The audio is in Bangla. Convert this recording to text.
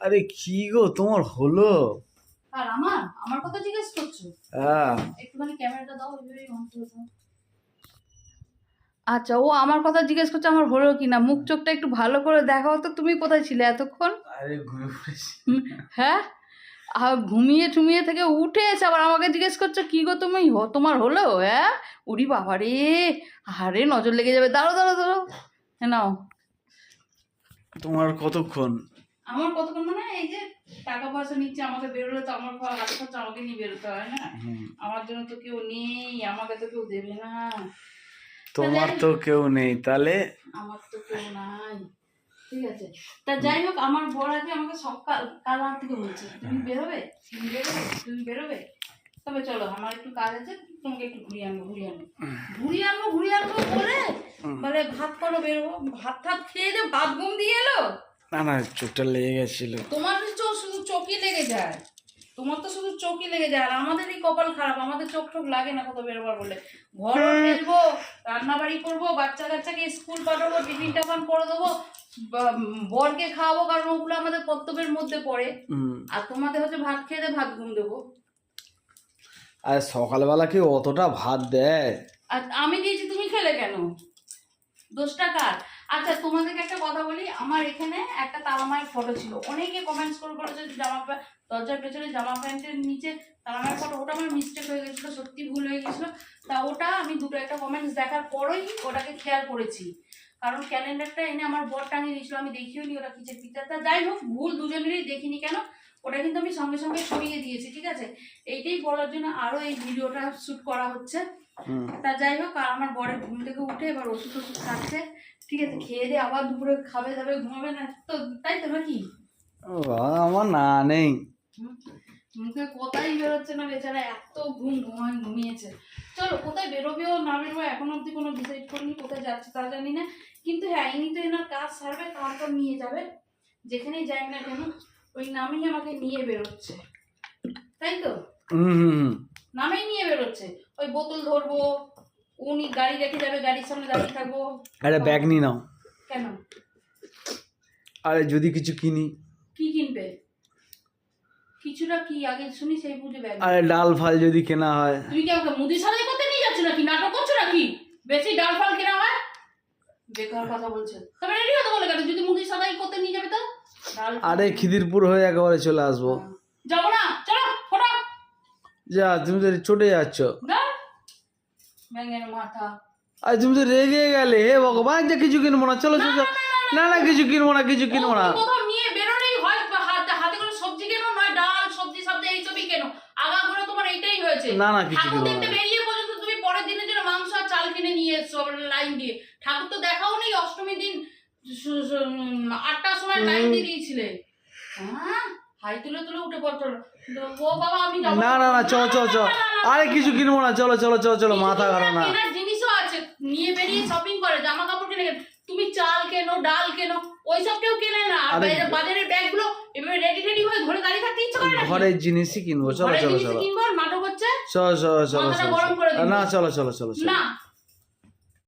আরে কি গো তোমার হলো? আর আমার? আমার কথা জিজ্ঞেস করছ? হ্যাঁ। একটুখানি ক্যামেরাটা দাও দাও। আচ্ছা ও আমার কথা জিজ্ঞেস করছে আমার হলো কি না মুখ চোখটা একটু ভালো করে দেখাও তো তুমি কোথায় ছিলে এতক্ষণ? আরে হ্যাঁ? আর ঘুমিয়ে ঠুমিয়ে থেকে উঠে এসে আবার আমাকে জিজ্ঞেস করছ কি গো তুমি? হ- তোমার হলো? হ্যাঁ? উড়ি বাবা রে আরে নজর লেগে যাবে। দাঁড়ো দাঁড়ো দাঁড়ো হ্যাঁ নাও। তোমার কতক্ষণ? আমার কতক্ষণ মানে এই যে টাকা পয়সা নিচ্ছে আমাকে বেরোলে তো আমার ঘর হাতে খরচা আমাকে নিয়ে বেরোতে হয় না? আমার জন্য তো কেউ নেই আমাকে তো কেউ দেবে না। তোমার তো কেউ নেই তাহলে? আমার তো কেউ নাই ঠিক আছে। তা যাই হোক আমার বর আজকে আমাকে সকাল কাল রাত থেকে বলছে তুমি বেরোবে? তুমি বেরোবে? তুমি বেরোবে? তবে চলো আমার একটু কাজ আছে তোমাকে একটু ঘুরিয়ে আনব ঘুরিয়ে আনব। ঘুরিয়ে আনব ঘুরিয়ে আনব বলে বলে ভাত করো বেরোবো। ভাত টাত খেয়ে যে ভাত ঘুম দিয়ে এলো? না না চোখটা লেগে গেছিল। তোমার তো চোখ শুধু চোখই লেগে যায়। তোমার তো শুধু চোখই লেগে যায়। আর আমাদেরই কপাল খারাপ। আমাদের চোখ টোক লাগে না কোথাও বেরোবার বলে। ঘর ফেলব রান্না বাড়ি করব বাচ্চা কাচ্চাকে স্কুল পাঠাবো টিফিন টাফান করে দেবো বরকে খাওয়াবো কারণ ওগুলো আমাদের কর্তব্যের মধ্যে পড়ে। হুম। আর তোমাদের হচ্ছে ভাত খেয়ে দিয়ে ভাত ঘুম দেবো। আর সকালবেলা কি অতটা ভাত দেয়? আর আমি দিয়েছি তুমি খেলে কেন? দোষটা কার? আচ্ছা তোমাদেরকে একটা কথা বলি। আমার এখানে একটা তালামায়ের ফটো ছিল। অনেকে কমেন্টস করে যে জামা প্যান্ট দরজার পেছনে জামা প্যান্টের নিচে তালামায়ের ফটো ওটা আমার মিস্টেক হয়ে গেছিল সত্যি ভুল হয়ে গেছিল। তা ওটা আমি দুটো একটা কমেন্টস দেখার পরেই ওটাকে খেয়াল করেছি। কারণ ক্যালেন্ডারটা এনে আমার বর টাঙিয়ে দিয়েছিল। আমি দেখিও নি ওটা কিসের পিকচার তা যাই হোক ভুল দুজনেরই দেখিনি কেন? ওটা কিন্তু আমি সঙ্গে সঙ্গে সরিয়ে দিয়েছি ঠিক আছে? এইটাই বলার জন্য আরও এই ভিডিওটা শ্যুট করা হচ্ছে। তা যাই হোক আর আমার বরের ঘুম থেকে উঠে এবার ওষুধ ওষুধ খাচ্ছে। ঠিক আছে খেয়ে দিয়ে আবার দুপুরে খাবে দাবে ঘুমাবে না তো তাই তো নাকি? ও আমার না নেই? মুখে কোথায় বেরোচ্ছে না বেচারা এত ঘুম ঘুমান ঘুমিয়েছে। চলো কোথায় বেরোবেও না বেরোবে এখনও অব্দি কোনো ডিসাইড করিনি কোথায় যাচ্ছে তা জানি না। কিন্তু হ্যাঁ ইনি তো এনার কাজ সারবে তারপর নিয়ে যাবে। যেখানেই যাই না কেন ওই নামেই আমাকে নিয়ে বেরোচ্ছে। তাই তো? নামেই নিয়ে বেরোচ্ছে। ওই বোতল ধরবো উনি গাড়ি রেখে যাবে গাড়ির সামনে দাঁড়িয়ে থাকব। আরে ব্যাগ নিয়ে নাও। কেন? আরে যদি কিছু কিনি। কি কিনবে? কিছুটা কি আগে শুনি সেই বুঝে ব্যাগ। আরে ডাল ফাল যদি কেনা হয়। তুমি কি আমাকে মুদি সাজাই করতে নিয়ে যাচ্ছ নাকি? নাটক করছ নাকি? বেশি ডাল ফাল কেনা হয়? বেকার কথা বলছে। তবে রেডি হতে বলে কেন যদি মুদি সাজাই করতে নিয়ে যাবে তো? আরে খিদিরপুর হয়ে একেবারে চলে আসব। যাব না চলো ফটো। যা তুমি তো চটে যাচ্ছ। না ব্যাঙের মাথা। আর তুমি তো রেগে গেলে হে ভগবান যে কিছু কিনবো না চলো চলো। না না কিছু কিনবো না কিছু কিনবো না। কোথাও নিয়ে বেরোলেই হয় হাতে হাতে করে সবজি কেনো নয় ডাল সবজি সবজি এইসবই কেনো? আগা করে তোমার এইটাই হয়েছে। না না কিছু ঠাকুর দেখতে বেরিয়ে পর্যন্ত তুমি পরের দিনের জন্য মাংস আর চাল কিনে নিয়ে এসছো লাইন দিয়ে। ঠাকুর তো দেখাও নেই অষ্টমীর দিন আটটার সময় লাইন দিয়ে দিয়েছিলে। হ্যাঁ? হাই তুলে তুলে উঠে পড়তো ও বাবা আমি না না না চলো চলো চলো। আরে কিছু কিনবো না চলো চলো চলো চলো মাথা খারাপ না জিনিসও আছে নিয়ে বেরিয়ে শপিং করে জামা কাপড় কিনে তুমি চাল কেনো ডাল কেনো ওইসব কেউ কেনে না। বাজারের ব্যাগগুলো এভাবে রেডি রেডি হয়ে ঘরে দাঁড়িয়ে থাকতে ইচ্ছে করে না? ঘরের জিনিসই কিনবো চলো চলো চলো। কিনবো নাটক হচ্ছে? চলো চলো চলো। না চলো চলো চলো চলো। না